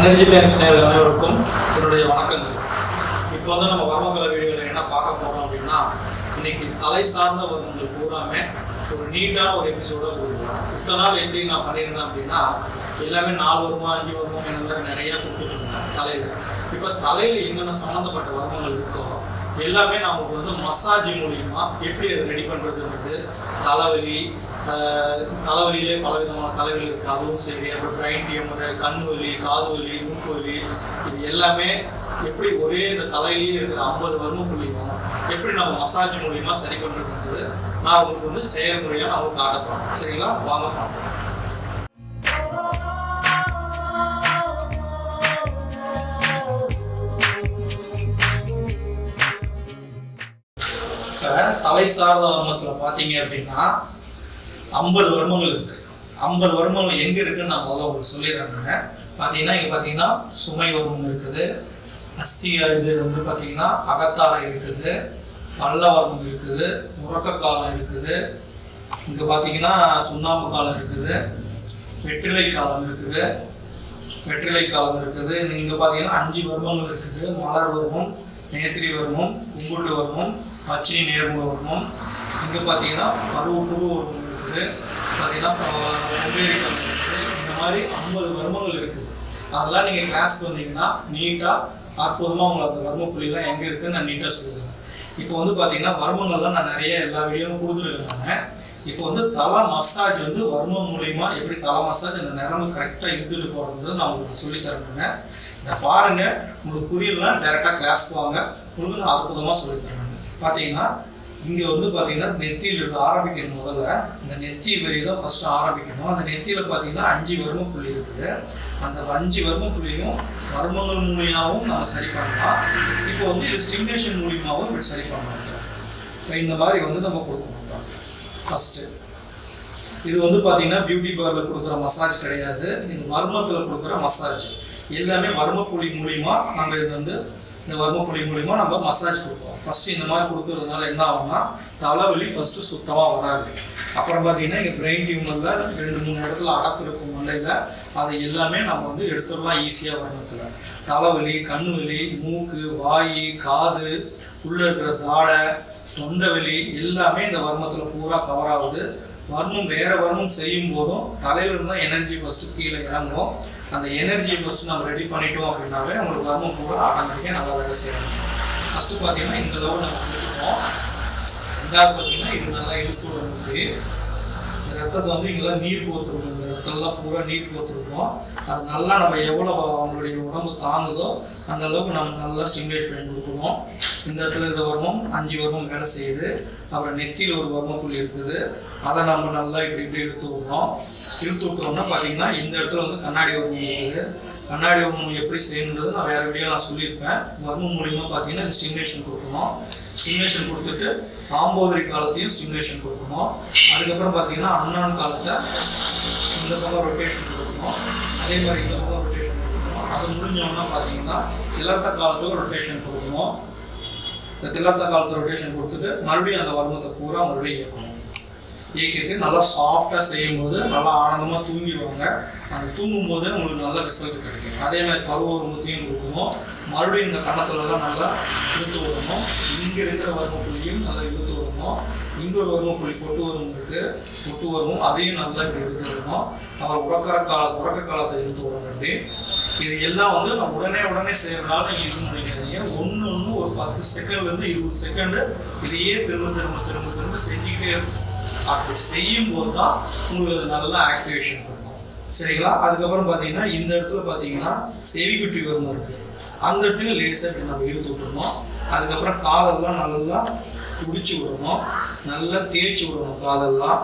Energy times நேரில் அனைவருக்கும் என்னுடைய வணக்கங்கள். இப்போ வந்து நம்ம வர்மகல வீடியோவில் என்ன பார்க்க போகிறோம் அப்படின்னா இன்னைக்கு தலை சார்ந்த வர்மங்கள் பூராமே ஒரு நீட்டான ஒரு எபிசோடாக கொடுக்குறோம் இத்தனை நாள் எப்படி நான் பண்ணியிருந்தேன் அப்படின்னா எல்லாமே நாலு வருமா அஞ்சு வருமா இந்த மாதிரி நிறையா கொடுத்துட்டு இருந்தேன் தலையில். இப்போ தலையில் என்னென்ன சம்மந்தப்பட்ட வர்மங்கள் இருக்கோ எல்லாமே நமக்கு வந்து மசாஜ் மூலியமா எப்படி அதை ரெடி பண்றதுன்றது தலைவலி தலைவலியிலே பல விதமான தலைவலி இருக்கு. அதுவும் சரி அப்புறம் பிரைன் டியூமர் கண் வலி காது வலி மூக்கு வலி இது எல்லாமே எப்படி ஒரே இந்த தலையிலேயே இருக்கிற ஐம்பது வரும புள்ளியும் எப்படி நம்ம மசாஜ் மூலியமா சரி பண்றதுன்றது நான் உங்களுக்கு வந்து செயல்முறையா நான் உங்களுக்கு சரிங்களா? வாங்க பார்ப்போம். கலை சார்ந்த வர்மத்தில் பார்த்தீங்க அப்படின்னா ஐம்பது வருமங்கள் இருக்கு. ஐம்பது வருமங்கள் எங்க இருக்குன்னு நான் முதல்ல உங்களுக்கு சொல்லிடுறாங்க பார்த்தீங்கன்னா இங்கே பார்த்தீங்கன்னா சுமை வருமம் இருக்குது. அஸ்தி இது வந்து பார்த்தீங்கன்னா அகத்தாடை இருக்குது. பல்ல வர்மம் இருக்குது. உறக்க காலம் இருக்குது. இங்கே பார்த்தீங்கன்னா சுண்ணாம்பு காலம் இருக்குது. வெற்றிலை காலம் இருக்குது. வெற்றிலை காலம் இருக்குது. இங்கே பார்த்தீங்கன்னா அஞ்சு வருமங்கள் இருக்குது. மலர் வருமம் நேத்திரி வருமம் கும்புட்டு வருமம் பச்சை நேர்முக வருமம் இங்கே பார்த்தீங்கன்னா பருவ புரு வருமம் இருக்குது. பார்த்தீங்கன்னா முபேரிக்கம் இருக்குது. இந்த மாதிரி ஐம்பது வருமங்கள் இருக்குது. அதெல்லாம் நீங்கள் கிளாஸ்க்கு வந்தீங்கன்னா நீட்டாக அற்புதமாக உங்களுக்கு அந்த வர்ம புள்ளிலாம் எங்கே இருக்குன்னு நான் நீட்டாக சொல்லுவேன் இப்போ வந்து பார்த்தீங்கன்னா வர்மங்கள்லாம் நான் நிறைய எல்லா வீடியோவும் கொடுத்துருக்காங்க இப்போ வந்து தலை மசாஜ் வந்து வர்மம் மூலியமா எப்படி தலை மசாஜ் அந்த நிறம கரெக்டாக இழுத்துட்டு போகிறது நான் உங்களுக்கு சொல்லித் இதை பாருங்கள் உங்களுக்கு புரியலன்னா டேரெக்டாக கிளாஸ்க்கு வாங்க. உங்களுக்கு அற்புதமாக சொல்லித் பார்த்தீங்கன்னா இங்கே வந்து பார்த்தீங்கன்னா நெத்தியில் இருந்து ஆரம்பிக்கணும் முதல்ல. இந்த நெத்தி வரி தான் ஃபஸ்ட்டு ஆரம்பிக்கணும். அந்த நெத்தியில் பார்த்தீங்கன்னா அஞ்சு வர்ம புள்ளி இருக்குது. அந்த அஞ்சு வர்ம புள்ளியும் வர்மங்கள் மூலியமாகவும் நம்ம சரி பண்ணலாம். இப்போ வந்து இது ஸ்டிமுலேஷன் மூலியமாகவும் இப்படி சரி பண்ணலாம். இப்போ இந்த மாதிரி வந்து நம்ம கொடுக்கணும். ஃபஸ்ட்டு இது வந்து பார்த்தீங்கன்னா பியூட்டி பார்லர் கொடுக்குற மசாஜ் கிடையாது. இது மர்மத்தில் கொடுக்குற மசாஜ் எல்லாமே மர்ம புள்ளி மூலியமாக நம்ம இது வந்து இந்த வர்மப்புள்ளி மூலிமா நம்ம மசாஜ் கொடுப்போம். ஃபஸ்ட்டு இந்த மாதிரி கொடுக்கறதுனால என்ன ஆகும்னா தலைவலி ஃபஸ்ட்டு சுத்தமாக வராது. அப்புறம் பார்த்தீங்கன்னா இங்கே பிரெயின் டியூமரில் ரெண்டு மூணு இடத்துல அடப்பு இருக்கும் மண்டையில் அதை எல்லாமே நம்ம வந்து எடுத்துடலாம் ஈஸியாக வர்ணத்தில். தலைவலி கண்ணு வலி மூக்கு வாய் காது உள்ளே இருக்கிற தாடை தொண்டை வலி எல்லாமே இந்த வர்மத்தில் பூரா கவர் ஆகுது. வர்மம் வேறு வர்மம் செய்யும் போதும் தலையில இருந்தா எனர்ஜி ஃபஸ்ட்டு கீழே இறங்கும். அந்த எனர்ஜியை ஃபஸ்ட்டு நம்ம ரெடி பண்ணிட்டோம் அப்படின்னாவே உங்களுக்கு தர்மம் பூரா ஆட்டோமேட்டிக்காக நல்லா வேலை செய்யணும். ஃபஸ்ட்டு பார்த்தீங்கன்னா இந்த லெவல் நம்ம கொடுத்துருவோம் ரெண்டாவது பார்த்தீங்கன்னா இது நல்லா இழுத்து விடுறது இந்த ரத்தத்தை வந்து இங்கெல்லாம் நீர் கோத்துருக்கோம் இந்த ரத்தம்லாம் பூரா நீர் கோத்துருக்கோம் அது நல்லா நம்ம எவ்வளோ அவங்களுடைய உடம்பு தாங்குதோ அந்த அளவுக்கு நம்ம நல்லா ஸ்டிமுலேட் பண்ணி கொடுக்குறோம் இந்த இடத்துல இருக்கிற வர்மம் அஞ்சு வர்மம் வேலை செய்யுது. அப்புறம் நெத்தியில் ஒரு வர்ம புள்ளி இருக்குது. அதை நம்ம நல்லா இப்படி இப்படி இழுத்து விடுறோம். இழுத்து விட்டோம்னா பார்த்தீங்கன்னா இந்த இடத்துல வந்து கண்ணாடி வர்மம் இருக்குது. கண்ணாடி வர்மம் எப்படி செய்யணுன்றது நான் வேறு வீடியோ நான் சொல்லியிருப்பேன். வர்மம் மூலியமாக பார்த்தீங்கன்னா இந்த ஸ்டிமுலேஷன் கொடுக்கணும். ஸ்டிமுலேஷன் கொடுத்துட்டு ஆம்போதரி காலத்தையும் ஸ்டிமுலேஷன் கொடுக்கணும். அதுக்கப்புறம் பார்த்தீங்கன்னா அண்ணான் காலத்தை இந்த பக்கம் ரொட்டேஷன் கொடுக்கணும். அதே மாதிரி இந்த பக்கம் ரொட்டேஷன் கொடுக்கணும். அது முடிஞ்சோன்னா பார்த்தீங்கன்னா திலர்த்த காலத்துக்கு ரொட்டேஷன் கொடுக்கணும். இந்த திலர்த்த காலத்து ரொட்டேஷன் கொடுத்துட்டு மறுபடியும் அந்த வர்மத்தை பூரா மறுபடியும் இயக்கணும். இயக்கிட்டு நல்லா சாஃப்டாக செய்யும்போது நல்லா ஆனந்தமாக தூங்கிடுவாங்க. அந்த தூங்கும் போது உங்களுக்கு நல்ல ரிசல்ட் கிடைக்கும். அதே மாதிரி பருவ உருவத்தையும் கொடுக்கணும். மறுபடியும் இந்த கணத்துலலாம் நல்லா இழுத்து விடணும். இங்கே இருக்கிற வர்ம புள்ளியும் நல்லா இழுத்து விடணும். இன்னொரு ஒரு வர்ம புள்ளி பொட்டு வரும் இருக்கு. பொட்டு வரும். அதையும் நல்லா இப்படி இழுத்து விடணும். அவர் உறக்கிற கால உறக்க காலத்தை இழுத்து விட வேண்டி இது எல்லாம் வந்து நம்ம உடனே உடனே செய்யறதுனால நீங்க இது பண்ணிக்கிறீங்க ஒன்று ஒன்று ஒரு பத்து செகண்ட்லேருந்து இருபது செகண்டு இதையே திரும்ப திரும்ப திரும்ப திரும்ப செஞ்சுக்கிட்டே இருக்கும். அப்படி செய்யும் போது தான் உங்களுக்கு நல்லா ஆக்டிவேஷன் பண்ணும் சரிங்களா? அதுக்கப்புறம் பார்த்தீங்கன்னா இந்த இடத்துல பார்த்தீங்கன்னா செவிக்குட்டி வரும் இருக்கு. அந்த இடத்துல லேசாக நம்ம இழுத்து விட்டுருணும் அதுக்கப்புறம் காதெல்லாம் நல்லா குடிச்சு விடணும். நல்லா தேய்ச்சி விடணும் காதெல்லாம்.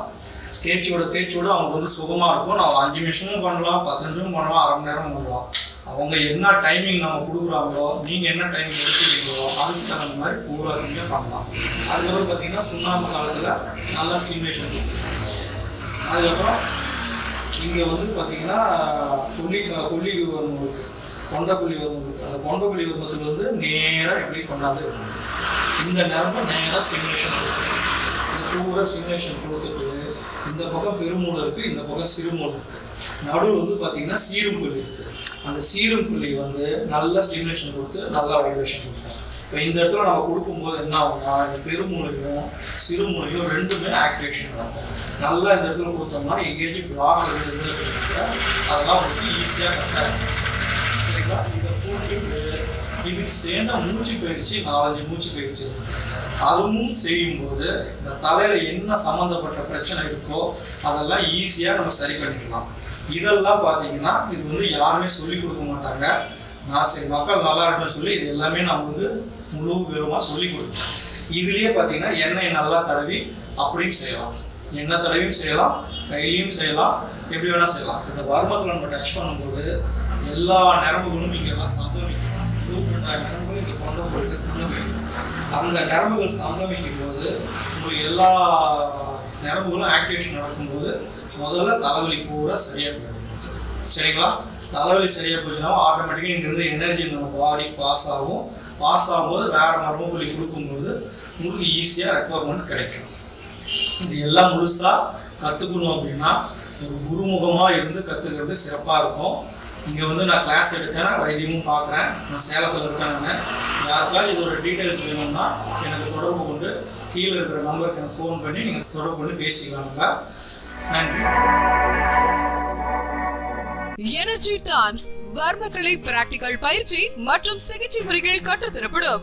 தேய்ச்சி விட தேய்ச்சி விட அவங்களுக்கு வந்து சுகமாக இருக்கும். நான் அஞ்சு நிமிஷமும் பண்ணலாம் பத்து நிமிஷமும் பண்ணலாம் அரை மணி நேரமும் பண்ணலாம். அவங்க என்ன டைமிங் நம்ம கொடுக்குறாங்களோ நீங்கள் என்ன டைமிங் எடுத்துக்கிறீங்களோ அதுக்கு தகுந்த மாதிரி பூரா நீங்கள் பண்ணலாம் அதுக்கப்புறம் பார்த்தீங்கன்னா சுண்ணாம்பு காலத்தில் நல்லா ஸ்டிமுலேஷன் அதுக்கப்புறம் இங்கே வந்து பார்த்தீங்கன்னா கொல்லி கொல்லி வரும் இருக்குது கொண்ட கொல்லி வரும் அந்த கொண்ட கொல்லி வந்து நேராக எப்படி கொண்டாந்து இந்த நேரமும் நேராக ஸ்டிமுலேஷன் கொடுக்கணும். இந்த பூரா ஸ்டிமுலேஷன் கொடுத்துட்டு இந்த பக்கம் பெருமூளை இருக்குது இந்த பக்கம் சிறுமூளை இருக்குது நடுவில் வந்து பார்த்தீங்கன்னா சீரும் இருக்குது அந்த சீரும் புள்ளி வந்து நல்ல ஸ்டிமுலேஷன் கொடுத்து நல்லா வைப்ரேஷன் கொடுக்கும். இப்போ இந்த இடத்துல நம்ம கொடுக்கும்போது என்ன ஆகும்னா இந்த பெருமூலையும் சிறுமூலையும் ரெண்டுமே ஆக்டிவேஷன் ஆகும் நல்லா இந்த இடத்துல கொடுத்தோம்னா எங்கேயாச்சும் பிளாக் இருந்து அதெல்லாம் வந்து ஈஸியாக கரெக்டாக சரிங்களா? இதை போட்டுட்டு இதுக்கு சேர்ந்த மூச்சு பயிற்சி நாலஞ்சு மூச்சு பயிற்சி அதுவும் செய்யும்போது இந்த தலையில் என்ன சம்மந்தப்பட்ட பிரச்சனை இருக்கோ அதெல்லாம் ஈஸியாக நம்ம சரி பண்ணிக்கலாம். இதெல்லாம் பார்த்தீங்கன்னா இது வந்து யாருமே சொல்லிக் கொடுக்க மாட்டாங்க. நான் சரி மக்கள் நல்லா இருக்குன்னு சொல்லி இது எல்லாமே நான் வந்து முழு விவரமாக சொல்லி கொடுப்பேன் இதுலேயே பார்த்தீங்கன்னா எண்ணெய் நல்லா தடவி அப்படியும் செய்யலாம். எண்ணெய் தடவியும் செய்யலாம் கையிலையும் செய்யலாம் எப்படி வேணால் செய்யலாம். இந்த வருமத்தில் நம்ம டச் பண்ணும்போது எல்லா நரம்புகளும் இங்கே எல்லாம் இருபத்தி நரம்புகள் இங்கே கொண்ட போயிட்டு அந்த நரம்புகள் சந்தமிக்கும் போது உங்களுக்கு எல்லா நரம்புகளும் ஆக்டிவேஷன் நடக்கும்போது முதல்ல தலைவலி பூரா சரியாக போயிடும். சரிங்களா? தலைவலி சரியாக போச்சுன்னா ஆட்டோமேட்டிக்காக இங்கேருந்து எனர்ஜி நம்ம பாடி பாஸ் ஆகும். பாஸ் ஆகும்போது வேறு மரபுகளை கொடுக்கும்போது உங்களுக்கு ஈஸியாக ரெக்குவர்மெண்ட் கிடைக்கும். இது எல்லாம் முழுசாக கற்றுக்கணும் அப்படின்னா ஒரு குருமுகமாக இருந்து கற்றுக்கிறது சிறப்பாக இருக்கும். இங்கே வந்து நான் கிளாஸ் எடுக்கிறேன் வைத்தியமும் பார்க்குறேன். நான் சேலத்தில் இருக்கேன் நான். யாருக்காவது இதோட டீட்டெயில்ஸ் வேணும்னா எனக்கு தொடர்பு கொண்டு கீழே இருக்கிற நம்பருக்கு எனக்கு ஃபோன் பண்ணி நீங்கள் தொடர்பு பண்ணி பேசிக்கலாங்க நன்றி. எனர்ஜி டைம்ஸ் வர்மக்கலை பிராக்டிகல் பயிற்சி மற்றும் சிகிச்சை முறைகள் கற்றுத்தரப்படும்.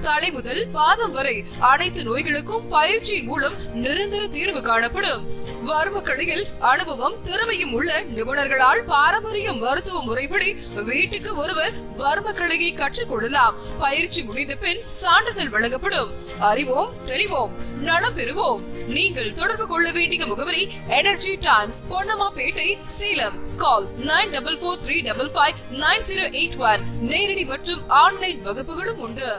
தலை முதல் பாதம் வரை அனைத்து நோய்களுக்கும் பயிற்சியின் மூலம் நிரந்தர தீர்வு காணப்படும். வர்மக்கலையில் அனுபவம் திறமையும் உள்ள நிபுணர்களால் பாரம்பரிய மருத்துவ முறைப்படி வீட்டுக்கு ஒருவர் வர்மக்கலையை கற்றுக்கொள்ளலாம் பயிற்சி முடிந்த பின் சான்றிதழ் வழங்கப்படும். அறிவோம் தெரிவோம் நலம் பெறுவோம். நீங்கள் தொடர்பு கொள்ள வேண்டிய முகவரி energy times Ponnammapettai Salem. Call nine double four three double five nine zero eight one நேரடி மற்றும் ஆன்லைன் வகுப்புகளும் உண்டு.